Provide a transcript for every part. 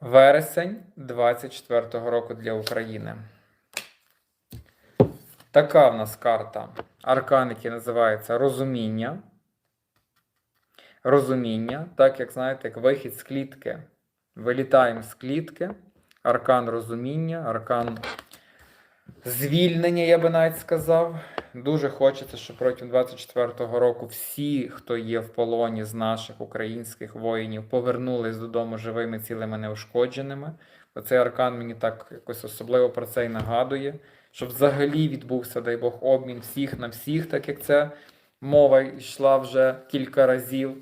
Вересень 24-го року для України. Така в нас карта. Аркан, який називається розуміння. Розуміння, так як знаєте, як вихід з клітки. Вилітаємо з клітки. Аркан розуміння, аркан звільнення, я би навіть сказав. Дуже хочеться, щоб протягом 24-го року всі, хто є в полоні з наших українських воїнів, повернулись додому живими, цілими, неушкодженими. Цей аркан мені так якось особливо про це і нагадує, щоб взагалі відбувся, дай Бог, обмін всіх на всіх, так як це мова йшла вже кілька разів.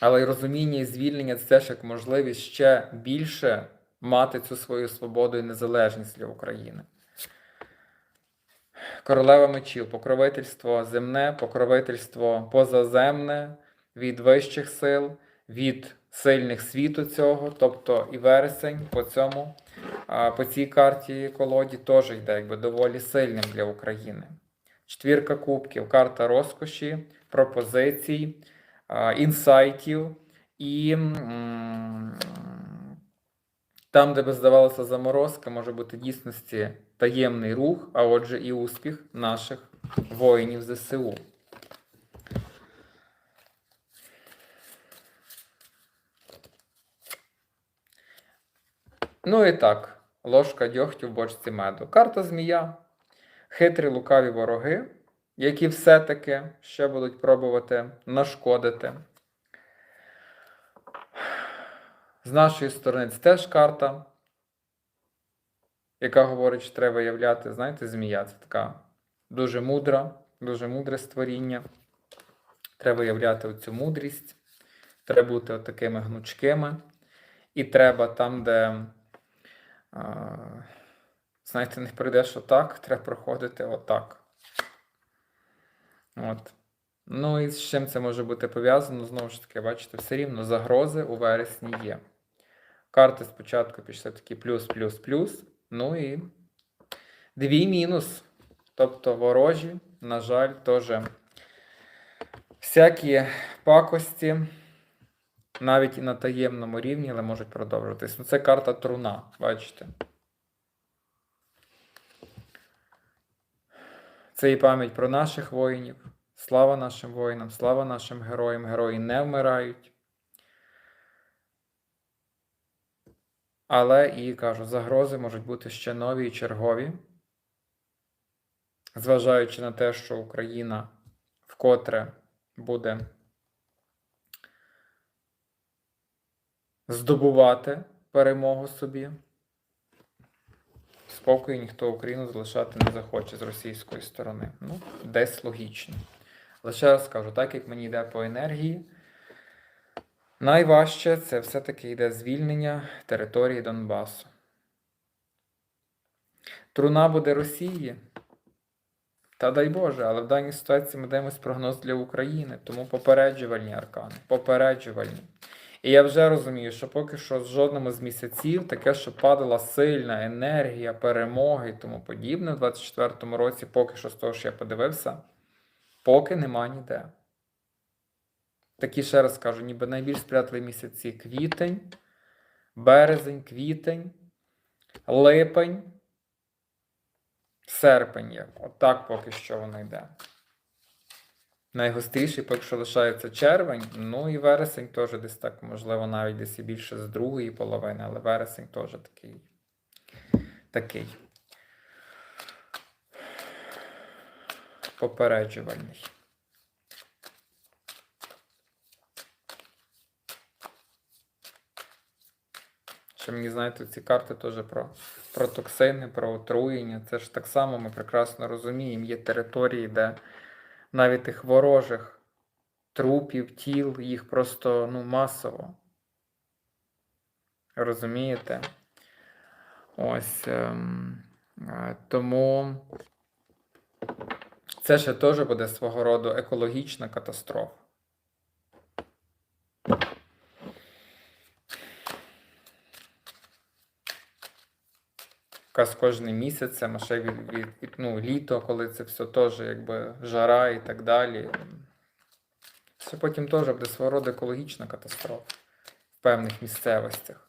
Але й розуміння і звільнення це теж як можливість ще більше мати цю свою свободу і незалежність для України. Королева мечів, покровительство земне, покровительство позаземне від вищих сил, від сильних світу цього, тобто і вересень по цьому, по цій карті колоді теж йде якби доволі сильним для України. Четвірка кубків, карта розкоші, пропозицій, інсайтів і там, де би здавалося заморозка, може бути в дійсності таємний рух, а отже, і успіх наших воїнів ЗСУ. Ну і так, ложка дьогтю в бочці меду. Карта змія, хитрі лукаві вороги, які все-таки ще будуть пробувати нашкодити. З нашої сторони це теж карта, яка говорить, що треба являти, знаєте, змія це така дуже мудра, дуже мудре створіння. Треба являти оцю мудрість, треба бути от такими гнучкими. І треба там, де, знаєте, не прийдеш отак, треба проходити отак. От. Ну і з чим це може бути пов'язано? Знову ж таки, бачите, все рівно загрози у вересні є. Карти спочатку пішли такі плюс, плюс, плюс. Ну і дві мінус. Тобто ворожі, на жаль, теж всякі пакості, навіть і на таємному рівні, але можуть продовжуватись. Ну, це карта труна, бачите. Це і пам'ять про наших воїнів. Слава нашим воїнам, слава нашим героям. Герої не вмирають. Але і кажу, загрози можуть бути ще нові і чергові, зважаючи на те, що Україна вкотре буде здобувати перемогу собі. Спокою ніхто Україну залишати не захоче з російської сторони. Ну, десь логічно. Ще раз кажу, так як мені йде по енергії, найважче це все-таки йде звільнення території Донбасу. Труна буде Росії. Та дай Боже, але в даній ситуації ми даємось прогноз для України, тому попереджувальні аркани, попереджувальні. І я вже розумію, що поки що з жодному з місяців таке, що падала сильна енергія, перемоги і тому подібне в 24-му році, поки що з того, що я подивився, поки нема ніде. Такі ще раз кажу, ніби найбільш сприятливі місяці квітень, березень, квітень, липень, серпень є. Отак поки що воно йде. Найгостріший поки що лишається червень, ну і вересень теж десь так, можливо, навіть десь і більше з другої половини, але вересень теж такий. такий. Попереджувальний. Ще мені, знаєте, ці карти теж про, про токсини, про отруєння. Це ж так само ми прекрасно розуміємо. Є території, де навіть тих ворожих трупів, тіл, їх просто ну, масово. Розумієте? Ось. Ем, е, тому це ще теж буде свого роду екологічна катастрофа. З кожним місяцем, а ще від, від, від ну, літо, коли це все теж якби жара і так далі. Це потім теж буде свого роду екологічна катастрофа. в певних місцевостях.